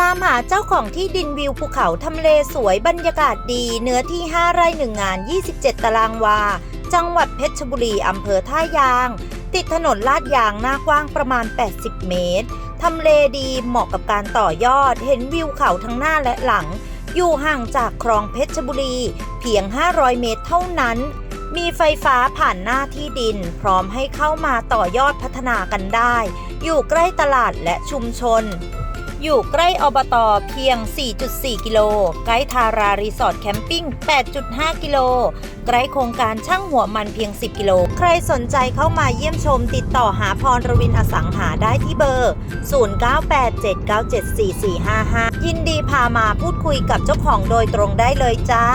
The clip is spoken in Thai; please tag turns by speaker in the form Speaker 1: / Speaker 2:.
Speaker 1: ตามหาเจ้าของที่ดินวิวภูเขาทำเลสวยบรรยากาศดี เนื้อที่ 5 ไร่1งาน 27 ตารางวา จังหวัดเพชรบุรีอำเภอท่ายาง ติดถนนลาดยางหน้ากว้างประมาณ 80 เมตร ทำเลดีเหมาะกับการต่อยอด เห็นวิวเขาทั้งหน้าและหลัง อยู่ห่างจากคลองเพชรบุรี เพียง 500 เมตรเท่านั้น มีไฟฟ้าผ่านหน้าที่ดิน พร้อมให้เข้ามาต่อยอดพัฒนากันได้ อยู่ใกล้ตลาดและชุมชน อยู่ใกล้อบตเพียง 4.4 กิโล ใกล้ทารารีสอร์ทแคมปิ้ง 8.5 กิโล ใกล้โครงการช่างหัวมันเพียง 10 กิโล ใครสนใจเข้ามาเยี่ยมชมติดต่อหาพรรวินอสังหาได้ที่เบอร์ 0987974455 ยินดีพามาพูดคุยกับเจ้าของโดยตรงได้เลยจ้า